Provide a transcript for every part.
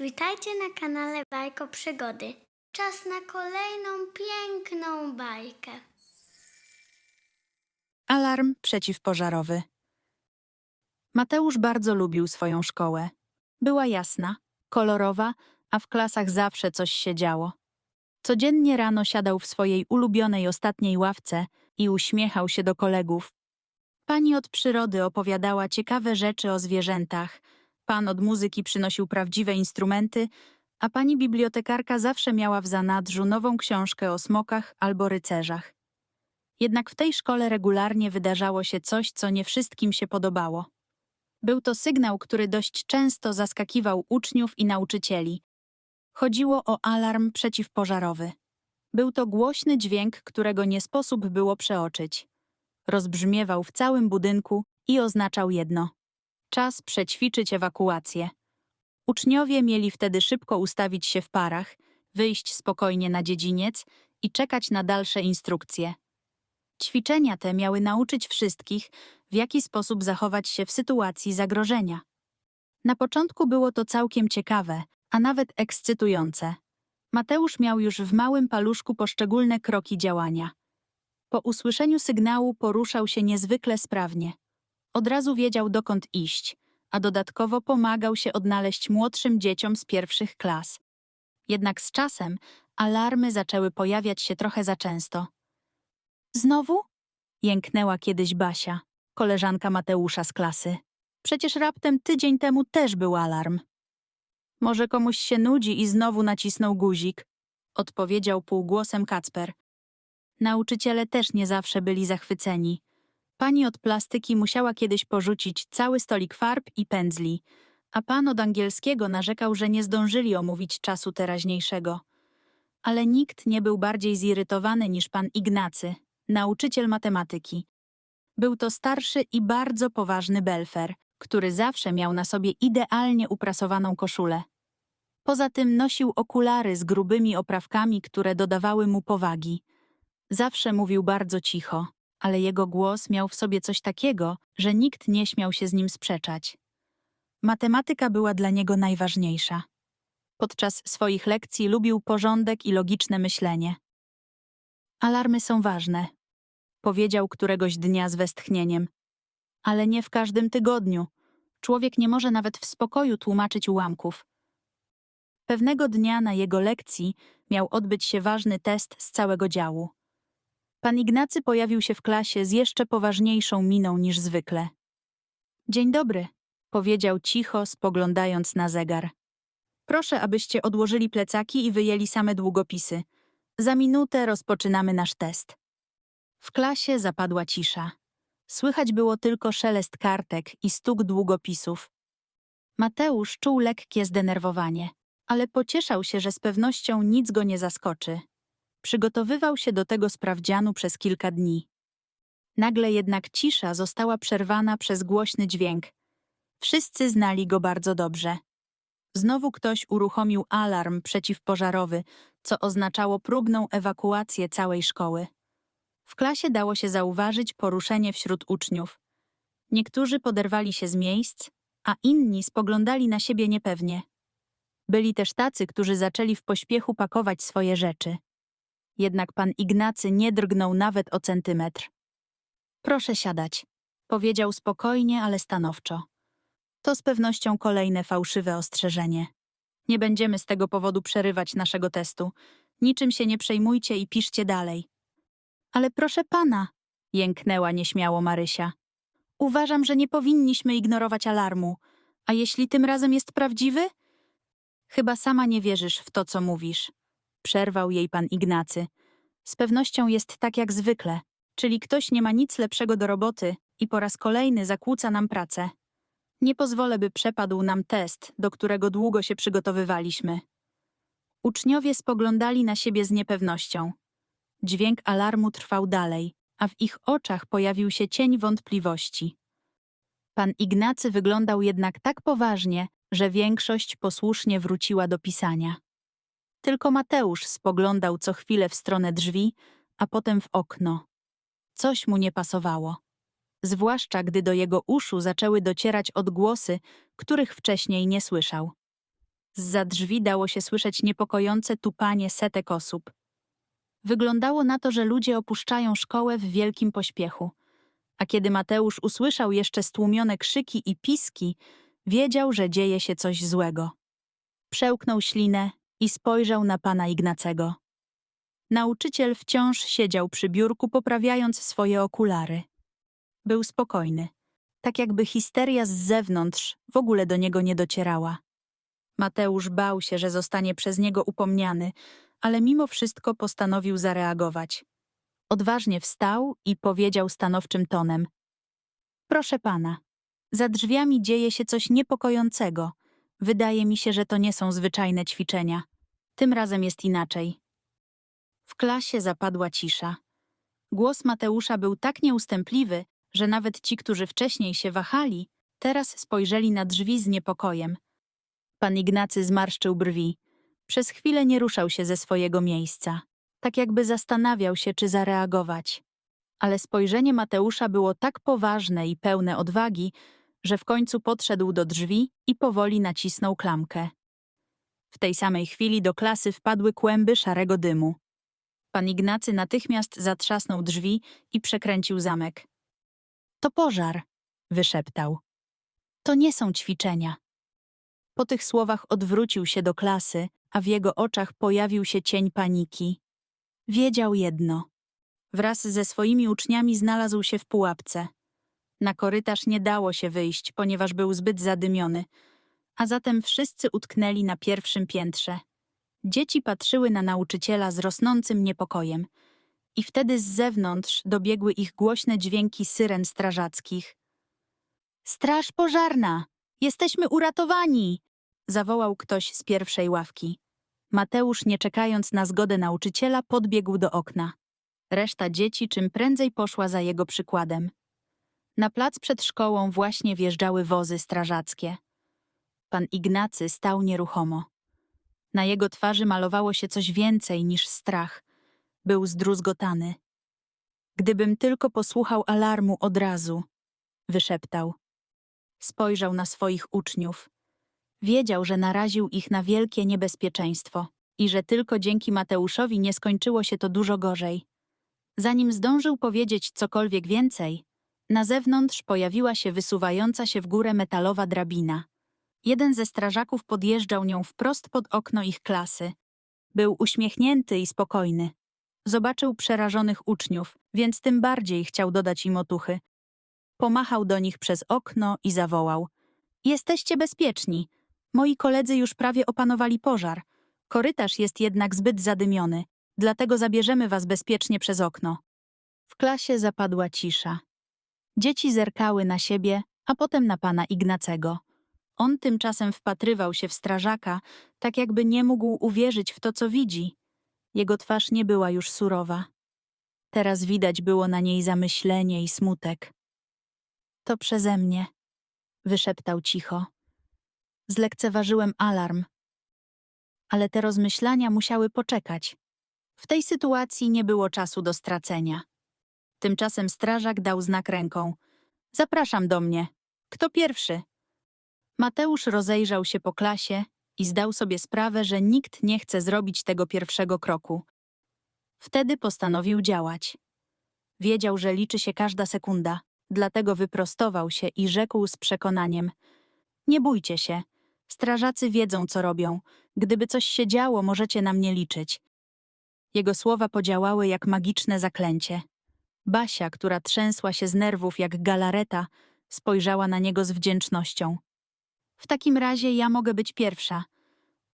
Witajcie na kanale Bajko Przygody. Czas na kolejną piękną bajkę. Alarm przeciwpożarowy. Mateusz bardzo lubił swoją szkołę. Była jasna, kolorowa, a w klasach zawsze coś się działo. Codziennie rano siadał w swojej ulubionej ostatniej ławce i uśmiechał się do kolegów. Pani od przyrody opowiadała ciekawe rzeczy o zwierzętach, pan od muzyki przynosił prawdziwe instrumenty, a pani bibliotekarka zawsze miała w zanadrzu nową książkę o smokach albo rycerzach. Jednak w tej szkole regularnie wydarzało się coś, co nie wszystkim się podobało. Był to sygnał, który dość często zaskakiwał uczniów i nauczycieli. Chodziło o alarm przeciwpożarowy. Był to głośny dźwięk, którego nie sposób było przeoczyć. Rozbrzmiewał w całym budynku i oznaczał jedno: czas przećwiczyć ewakuację. Uczniowie mieli wtedy szybko ustawić się w parach, wyjść spokojnie na dziedziniec i czekać na dalsze instrukcje. Ćwiczenia te miały nauczyć wszystkich, w jaki sposób zachować się w sytuacji zagrożenia. Na początku było to całkiem ciekawe, a nawet ekscytujące. Mateusz miał już w małym paluszku poszczególne kroki działania. Po usłyszeniu sygnału poruszał się niezwykle sprawnie. Od razu wiedział, dokąd iść, a dodatkowo pomagał się odnaleźć młodszym dzieciom z pierwszych klas. Jednak z czasem alarmy zaczęły pojawiać się trochę za często. Znowu? Jęknęła kiedyś Basia, koleżanka Mateusza z klasy. Przecież raptem tydzień temu też był alarm. Może komuś się nudzi i znowu nacisnął guzik, odpowiedział półgłosem Kacper. Nauczyciele też nie zawsze byli zachwyceni. Pani od plastyki musiała kiedyś porzucić cały stolik farb i pędzli, a pan od angielskiego narzekał, że nie zdążyli omówić czasu teraźniejszego. Ale nikt nie był bardziej zirytowany niż pan Ignacy, nauczyciel matematyki. Był to starszy i bardzo poważny belfer, który zawsze miał na sobie idealnie uprasowaną koszulę. Poza tym nosił okulary z grubymi oprawkami, które dodawały mu powagi. Zawsze mówił bardzo cicho, ale jego głos miał w sobie coś takiego, że nikt nie śmiał się z nim sprzeczać. Matematyka była dla niego najważniejsza. Podczas swoich lekcji lubił porządek i logiczne myślenie. Alarmy są ważne, powiedział któregoś dnia z westchnieniem. Ale nie w każdym tygodniu. Człowiek nie może nawet w spokoju tłumaczyć ułamków. Pewnego dnia na jego lekcji miał odbyć się ważny test z całego działu. Pan Ignacy pojawił się w klasie z jeszcze poważniejszą miną niż zwykle. Dzień dobry, powiedział cicho, spoglądając na zegar. Proszę, abyście odłożyli plecaki i wyjęli same długopisy. Za minutę rozpoczynamy nasz test. W klasie zapadła cisza. Słychać było tylko szelest kartek i stuk długopisów. Mateusz czuł lekkie zdenerwowanie, ale pocieszał się, że z pewnością nic go nie zaskoczy. Przygotowywał się do tego sprawdzianu przez kilka dni. Nagle jednak cisza została przerwana przez głośny dźwięk. Wszyscy znali go bardzo dobrze. Znowu ktoś uruchomił alarm przeciwpożarowy, co oznaczało próbną ewakuację całej szkoły. W klasie dało się zauważyć poruszenie wśród uczniów. Niektórzy poderwali się z miejsc, a inni spoglądali na siebie niepewnie. Byli też tacy, którzy zaczęli w pośpiechu pakować swoje rzeczy. Jednak pan Ignacy nie drgnął nawet o centymetr. Proszę siadać, powiedział spokojnie, ale stanowczo. To z pewnością kolejne fałszywe ostrzeżenie. Nie będziemy z tego powodu przerywać naszego testu. Niczym się nie przejmujcie i piszcie dalej. Ale proszę pana, jęknęła nieśmiało Marysia. Uważam, że nie powinniśmy ignorować alarmu. A jeśli tym razem jest prawdziwy? Chyba sama nie wierzysz w to, co mówisz. Przerwał jej pan Ignacy. Z pewnością jest tak jak zwykle, czyli ktoś nie ma nic lepszego do roboty i po raz kolejny zakłóca nam pracę. Nie pozwolę, by przepadł nam test, do którego długo się przygotowywaliśmy. Uczniowie spoglądali na siebie z niepewnością. Dźwięk alarmu trwał dalej, a w ich oczach pojawił się cień wątpliwości. Pan Ignacy wyglądał jednak tak poważnie, że większość posłusznie wróciła do pisania. Tylko Mateusz spoglądał co chwilę w stronę drzwi, a potem w okno. Coś mu nie pasowało. Zwłaszcza gdy do jego uszu zaczęły docierać odgłosy, których wcześniej nie słyszał. Zza drzwi dało się słyszeć niepokojące tupanie setek osób. Wyglądało na to, że ludzie opuszczają szkołę w wielkim pośpiechu. A kiedy Mateusz usłyszał jeszcze stłumione krzyki i piski, wiedział, że dzieje się coś złego. Przełknął ślinę i spojrzał na pana Ignacego. Nauczyciel wciąż siedział przy biurku, poprawiając swoje okulary. Był spokojny, tak jakby histeria z zewnątrz w ogóle do niego nie docierała. Mateusz bał się, że zostanie przez niego upomniany, ale mimo wszystko postanowił zareagować. Odważnie wstał i powiedział stanowczym tonem: Proszę pana, za drzwiami dzieje się coś niepokojącego. Wydaje mi się, że to nie są zwyczajne ćwiczenia. Tym razem jest inaczej. W klasie zapadła cisza. Głos Mateusza był tak nieustępliwy, że nawet ci, którzy wcześniej się wahali, teraz spojrzeli na drzwi z niepokojem. Pan Ignacy zmarszczył brwi. Przez chwilę nie ruszał się ze swojego miejsca, tak jakby zastanawiał się, czy zareagować. Ale spojrzenie Mateusza było tak poważne i pełne odwagi, że w końcu podszedł do drzwi i powoli nacisnął klamkę. W tej samej chwili do klasy wpadły kłęby szarego dymu. Pan Ignacy natychmiast zatrzasnął drzwi i przekręcił zamek. To pożar, wyszeptał. To nie są ćwiczenia. Po tych słowach odwrócił się do klasy, a w jego oczach pojawił się cień paniki. Wiedział jedno. Wraz ze swoimi uczniami znalazł się w pułapce. Na korytarz nie dało się wyjść, ponieważ był zbyt zadymiony, a zatem wszyscy utknęli na pierwszym piętrze. Dzieci patrzyły na nauczyciela z rosnącym niepokojem. I wtedy z zewnątrz dobiegły ich głośne dźwięki syren strażackich. Straż pożarna! Jesteśmy uratowani! zawołał ktoś z pierwszej ławki. Mateusz, nie czekając na zgodę nauczyciela, podbiegł do okna. Reszta dzieci czym prędzej poszła za jego przykładem. Na plac przed szkołą właśnie wjeżdżały wozy strażackie. Pan Ignacy stał nieruchomo. Na jego twarzy malowało się coś więcej niż strach. Był zdruzgotany. Gdybym tylko posłuchał alarmu od razu, wyszeptał. Spojrzał na swoich uczniów. Wiedział, że naraził ich na wielkie niebezpieczeństwo i że tylko dzięki Mateuszowi nie skończyło się to dużo gorzej. Zanim zdążył powiedzieć cokolwiek więcej, na zewnątrz pojawiła się wysuwająca się w górę metalowa drabina. Jeden ze strażaków podjeżdżał nią wprost pod okno ich klasy. Był uśmiechnięty i spokojny. Zobaczył przerażonych uczniów, więc tym bardziej chciał dodać im otuchy. Pomachał do nich przez okno i zawołał: Jesteście bezpieczni. Moi koledzy już prawie opanowali pożar. Korytarz jest jednak zbyt zadymiony, dlatego zabierzemy was bezpiecznie przez okno. W klasie zapadła cisza. Dzieci zerkały na siebie, a potem na pana Ignacego. On tymczasem wpatrywał się w strażaka, tak jakby nie mógł uwierzyć w to, co widzi. Jego twarz nie była już surowa. Teraz widać było na niej zamyślenie i smutek. To przeze mnie, wyszeptał cicho. Zlekceważyłem alarm. Ale te rozmyślania musiały poczekać. W tej sytuacji nie było czasu do stracenia. Tymczasem strażak dał znak ręką. Zapraszam do mnie. Kto pierwszy? Mateusz rozejrzał się po klasie i zdał sobie sprawę, że nikt nie chce zrobić tego pierwszego kroku. Wtedy postanowił działać. Wiedział, że liczy się każda sekunda, dlatego wyprostował się i rzekł z przekonaniem: Nie bójcie się. Strażacy wiedzą, co robią. Gdyby coś się działo, możecie na mnie liczyć. Jego słowa podziałały jak magiczne zaklęcie. Basia, która trzęsła się z nerwów jak galareta, spojrzała na niego z wdzięcznością. W takim razie ja mogę być pierwsza,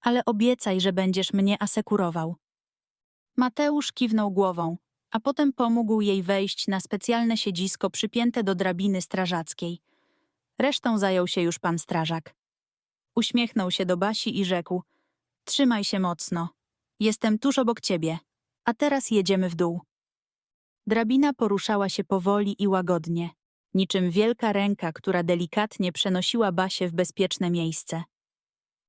ale obiecaj, że będziesz mnie asekurował. Mateusz kiwnął głową, a potem pomógł jej wejść na specjalne siedzisko przypięte do drabiny strażackiej. Resztą zajął się już pan strażak. Uśmiechnął się do Basi i rzekł: Trzymaj się mocno. Jestem tuż obok ciebie, a teraz jedziemy w dół. Drabina poruszała się powoli i łagodnie, niczym wielka ręka, która delikatnie przenosiła Basię w bezpieczne miejsce.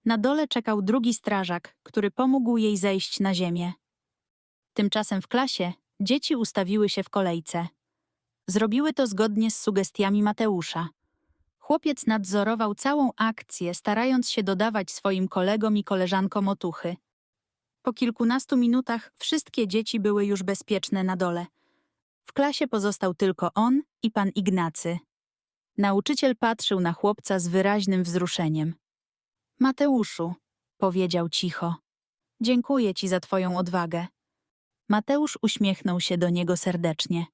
Na dole czekał drugi strażak, który pomógł jej zejść na ziemię. Tymczasem w klasie dzieci ustawiły się w kolejce. Zrobiły to zgodnie z sugestiami Mateusza. Chłopiec nadzorował całą akcję, starając się dodawać swoim kolegom i koleżankom otuchy. Po kilkunastu minutach wszystkie dzieci były już bezpieczne na dole. W klasie pozostał tylko on i pan Ignacy. Nauczyciel patrzył na chłopca z wyraźnym wzruszeniem. Mateuszu, powiedział cicho, dziękuję ci za twoją odwagę. Mateusz uśmiechnął się do niego serdecznie.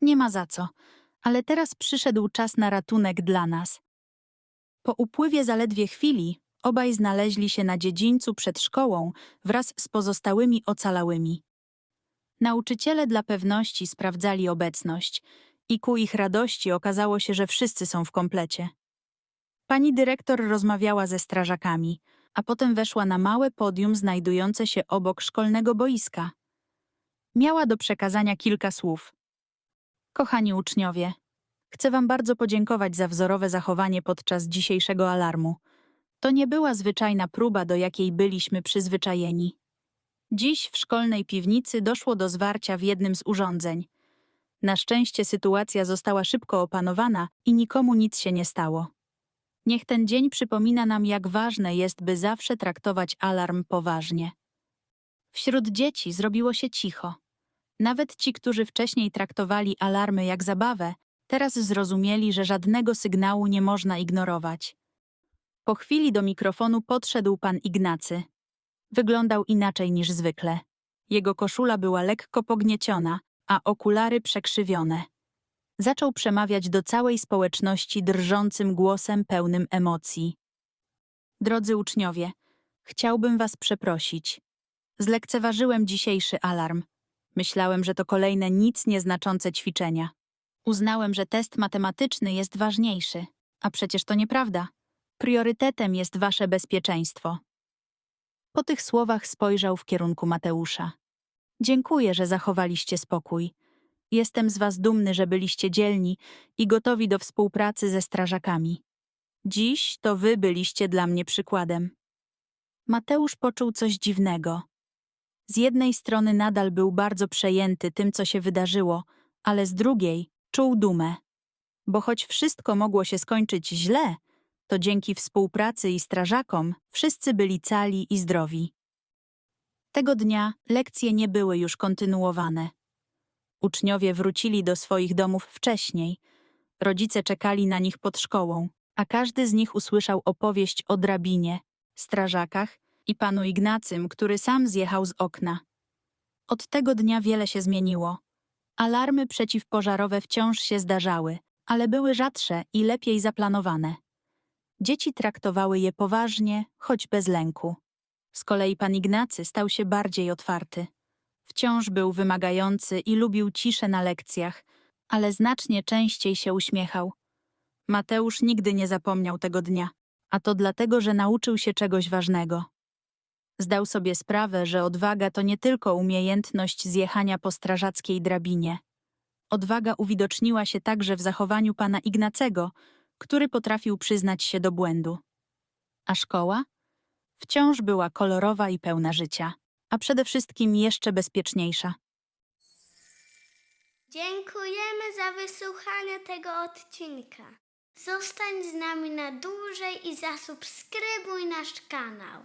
Nie ma za co, ale teraz przyszedł czas na ratunek dla nas. Po upływie zaledwie chwili obaj znaleźli się na dziedzińcu przed szkołą wraz z pozostałymi ocalałymi. Nauczyciele dla pewności sprawdzali obecność i ku ich radości okazało się, że wszyscy są w komplecie. Pani dyrektor rozmawiała ze strażakami, a potem weszła na małe podium znajdujące się obok szkolnego boiska. Miała do przekazania kilka słów. Kochani uczniowie, chcę Wam bardzo podziękować za wzorowe zachowanie podczas dzisiejszego alarmu. To nie była zwyczajna próba, do jakiej byliśmy przyzwyczajeni. Dziś w szkolnej piwnicy doszło do zwarcia w jednym z urządzeń. Na szczęście sytuacja została szybko opanowana i nikomu nic się nie stało. Niech ten dzień przypomina nam, jak ważne jest, by zawsze traktować alarm poważnie. Wśród dzieci zrobiło się cicho. Nawet ci, którzy wcześniej traktowali alarmy jak zabawę, teraz zrozumieli, że żadnego sygnału nie można ignorować. Po chwili do mikrofonu podszedł pan Ignacy. Wyglądał inaczej niż zwykle. Jego koszula była lekko pognieciona, a okulary przekrzywione. Zaczął przemawiać do całej społeczności drżącym głosem pełnym emocji. Drodzy uczniowie, chciałbym was przeprosić. Zlekceważyłem dzisiejszy alarm. Myślałem, że to kolejne nic nieznaczące ćwiczenia. Uznałem, że test matematyczny jest ważniejszy, a przecież to nieprawda. Priorytetem jest wasze bezpieczeństwo. Po tych słowach spojrzał w kierunku Mateusza. Dziękuję, że zachowaliście spokój. Jestem z was dumny, że byliście dzielni i gotowi do współpracy ze strażakami. Dziś to wy byliście dla mnie przykładem. Mateusz poczuł coś dziwnego. Z jednej strony nadal był bardzo przejęty tym, co się wydarzyło, ale z drugiej czuł dumę. Bo choć wszystko mogło się skończyć źle, to dzięki współpracy i strażakom wszyscy byli cali i zdrowi. Tego dnia lekcje nie były już kontynuowane. Uczniowie wrócili do swoich domów wcześniej. Rodzice czekali na nich pod szkołą, a każdy z nich usłyszał opowieść o drabinie, strażakach i panu Ignacym, który sam zjechał z okna. Od tego dnia wiele się zmieniło. Alarmy przeciwpożarowe wciąż się zdarzały, ale były rzadsze i lepiej zaplanowane. Dzieci traktowały je poważnie, choć bez lęku. Z kolei pan Ignacy stał się bardziej otwarty. Wciąż był wymagający i lubił ciszę na lekcjach, ale znacznie częściej się uśmiechał. Mateusz nigdy nie zapomniał tego dnia, a to dlatego, że nauczył się czegoś ważnego. Zdał sobie sprawę, że odwaga to nie tylko umiejętność zjechania po strażackiej drabinie. Odwaga uwidoczniła się także w zachowaniu pana Ignacego, który potrafił przyznać się do błędu. A szkoła? Wciąż była kolorowa i pełna życia, a przede wszystkim jeszcze bezpieczniejsza. Dziękujemy za wysłuchanie tego odcinka. Zostań z nami na dłużej i zasubskrybuj nasz kanał.